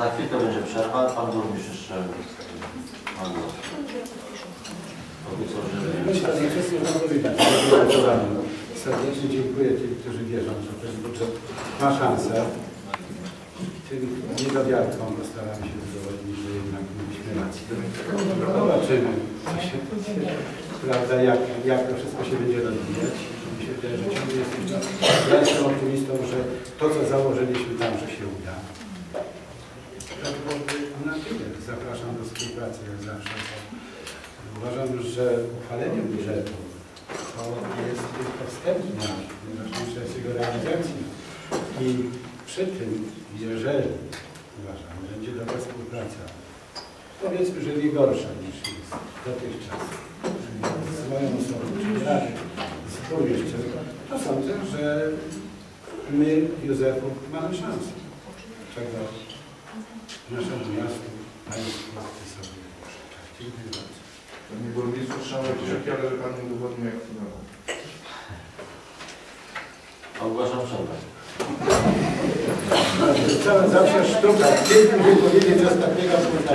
Za chwilkę będzie przerwa. Pan burmistrz jeszcze ma głos. Co, że... Serdecznie dziękuję tym, którzy wierzą, że ten budżet ma szansę. Tym niedowiarkom postaramy się udowodnić, że jednak mieliśmy rację. Zobaczymy, co się, prawda, jak, jak to wszystko się będzie rozwijać. Mi się wydaje, że ciągle jesteśmy, ja jestem optymistą, że to, co założyliśmy tam, że się uda. Zapraszam do współpracy, jak zawsze. Uważam, że uchwalenie budżetu to jest tylko wstęp na jego realizacja. I przy tym, jeżeli uważam, będzie dobra współpraca, powiedzmy, że nie gorsza niż jest dotychczas z moją osobą, czyli Rady, z burmistrzem, to sądzę, że my, Józefów, mamy szansę. Czego naszemu miastu, Panie burmistrzu, trzeba kciuki, ale że Pan nie udowodnił jak to było. Ogłaszam przerwę. Cała zawsze sztuka, pięknie wypowiedzieć ostatniego punktu.